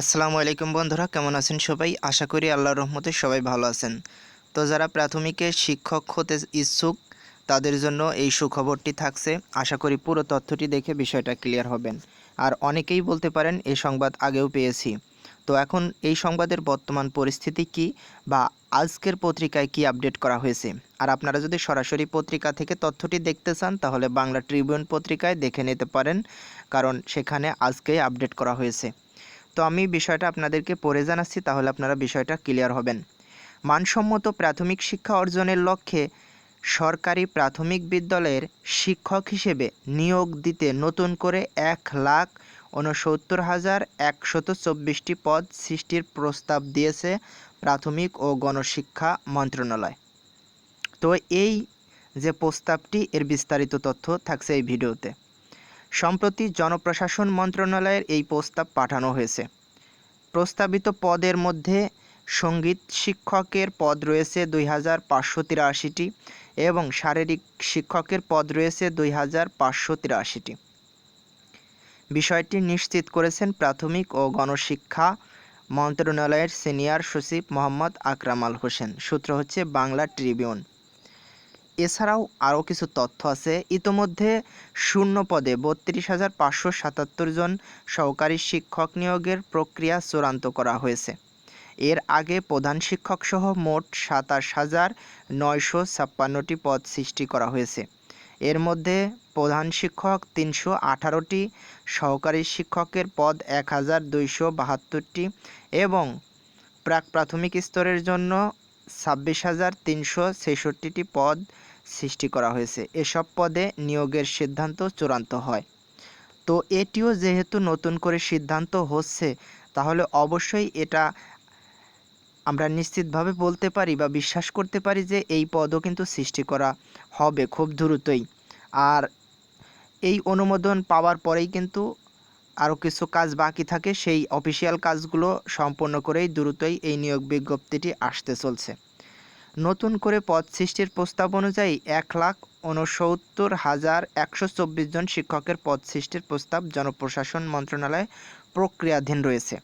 আসসালামু আলাইকুম বন্ধুরা, কেমন আছেন সবাই? আশা করি আল্লাহর রহমতে সবাই ভালো আছেন। তো যারা প্রাথমিকে শিক্ষক হতে ইচ্ছুক, তাদের জন্য এই সুখবরটি থাকছে। আশা করি পুরো তথ্যটি দেখে বিষয়টা ক্লিয়ার হবেন। আর অনেকেই বলতে পারেন এই সংবাদ আগেও পেয়েছি। তো এখন এই সংবাদের বর্তমান পরিস্থিতি কি বা আজকের পত্রিকায় কি আপডেট করা হয়েছে? আর আপনারা যদি সরাসরি পত্রিকা থেকে তথ্যটি দেখতে চান, তাহলে বাংলা ট্রিবিউন পত্রিকায় দেখে নিতে পারেন, কারণ সেখানে আজকেই আপডেট করা হয়েছে। তো আমি বিষয়টা আপনাদেরকে পড়ে জানাচ্ছি, তাহলে আপনারা বিষয়টা ক্লিয়ার হবেন। মানসম্মত প্রাথমিক শিক্ষা অর্জনের লক্ষ্যে সরকারি প্রাথমিক বিদ্যালয়ের শিক্ষক হিসেবে নিয়োগ দিতে নতুন করে এক লাখ উনসত্তর হাজার একশত চব্বিশটি পদ সৃষ্টির প্রস্তাব দিয়েছে প্রাথমিক ও গণশিক্ষা মন্ত্রণালয়। তো এই যে প্রস্তাবটি, এর বিস্তারিত তথ্য থাকছে এই ভিডিওতে। সম্প্রতি জনপ্রশাসন মন্ত্রণালয়ের এই প্রস্তাব পাঠানো হয়েছে। প্রস্তাবিত পদের মধ্যে সংগীত শিক্ষকের পদ রয়েছে দুই হাজার পাঁচশো তিরাশিটি এবং শারীরিক শিক্ষকের পদ রয়েছে দুই হাজার পাঁচশো তিরাশিটি। বিষয়টি নিশ্চিত করেছেন প্রাথমিক ও গণশিক্ষা মন্ত্রণালয়ের সিনিয়র সচিব মোহাম্মদ আকরাম আল হোসেন। সূত্র হচ্ছে বাংলা ট্রিবিউন। এছাড়াও আরও কিছু তথ্য আছে। ইতোমধ্যে শূন্য পদে বত্রিশ হাজার পাঁচশো সাতাত্তর জন সহকারী শিক্ষক নিয়োগের প্রক্রিয়া চূড়ান্ত করা হয়েছে। এর আগে প্রধান শিক্ষক সহ মোট সাতাশ হাজার নয়শো ছাপ্পান্নটি পদ সৃষ্টি করা হয়েছে। এর মধ্যে প্রধান শিক্ষক তিনশো আঠারোটি, সহকারী শিক্ষকের পদ এক হাজার দুইশো বাহাত্তরটি এবং প্রাক প্রাথমিক স্তরের জন্য ছাব্বিশ হাজার তিনশো ছেষট্টিটি পদ সৃষ্টি করা হয়েছে। এসব পদে নিয়োগের সিদ্ধান্ত চূড়ান্ত হয়। তো এটিও যেহেতু নতুন করে সিদ্ধান্ত হচ্ছে, তাহলে অবশ্যই এটা আমরা নিশ্চিতভাবে বলতে পারি বা বিশ্বাস করতে পারি যে এই পদও কিন্তু সৃষ্টি করা হবে খুব দ্রুতই। আর এই অনুমোদন পাওয়ার পরেই কিন্তু আরও কিছু কাজ বাকি থাকে, সেই অফিসিয়াল কাজগুলো সম্পন্ন করেই দ্রুতই এই নিয়োগ বিজ্ঞপ্তিটি আসতে চলছে। নতুন করে পদ সৃষ্টির প্রস্তাব অনুযায়ী এক লাখ উনসত্তর হাজার একশো চব্বিশ জন শিক্ষকের পদ সৃষ্টির প্রস্তাব জনপ্রশাসন মন্ত্রণালয় প্রক্রিয়াধীন রয়েছে।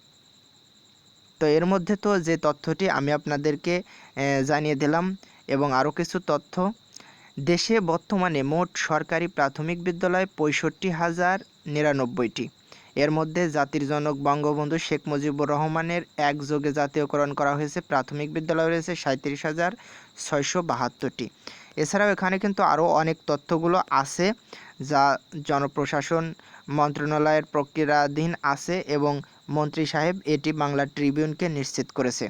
তো এর মধ্যে তো যে তথ্যটি আমি আপনাদেরকে জানিয়ে দিলাম এবং আরও কিছু তথ্য। দেশে বর্তমানে মোট সরকারি প্রাথমিক বিদ্যালয় পঁয়ষট্টি হাজার নিরানব্বইটি। এর মধ্যে জাতির জনক বঙ্গবন্ধু শেখ মুজিবুর রহমানের একযোগে জাতীয়করণ করা হয়েছে, প্রাথমিক বিদ্যালয় রয়েছে সাঁত্রিশ হাজার ছয়শো বাহাত্তরটি। এছাড়াও এখানে কিন্তু আরও অনেক তথ্যগুলো আছে যা জনপ্রশাসন মন্ত্রণালয়ের প্রক্রিয়াধীন আছে এবং মন্ত্রী সাহেব এটি বাংলা ট্রিবিউনকে নিশ্চিত করেছে।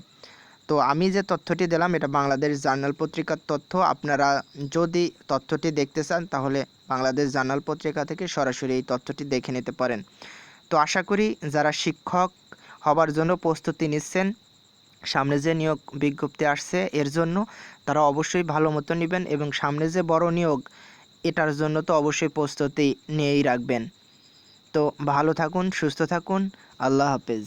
তো আমি যে তথ্যটি দিলাম, এটা বাংলাদেশ জার্নাল পত্রিকার তথ্য। আপনারা যদি তথ্যটি দেখতে চান, তাহলে বাংলাদেশ জার্নাল পত্রিকা থেকে সরাসরি এই তথ্যটি দেখে নিতে পারেন। তো আশা করি যারা শিক্ষক হবার জন্য প্রস্তুতি নিচ্ছেন, সামনে যে নিয়োগ বিজ্ঞপ্তি আসছে, এর জন্য তারা অবশ্যই ভালো মতো নেবেন এবং সামনে যে বড় নিয়োগ, এটার জন্য তো অবশ্যই প্রস্তুতি নিয়েই রাখবেন। তো ভালো থাকুন, সুস্থ থাকুন, আল্লাহ হাফেজ।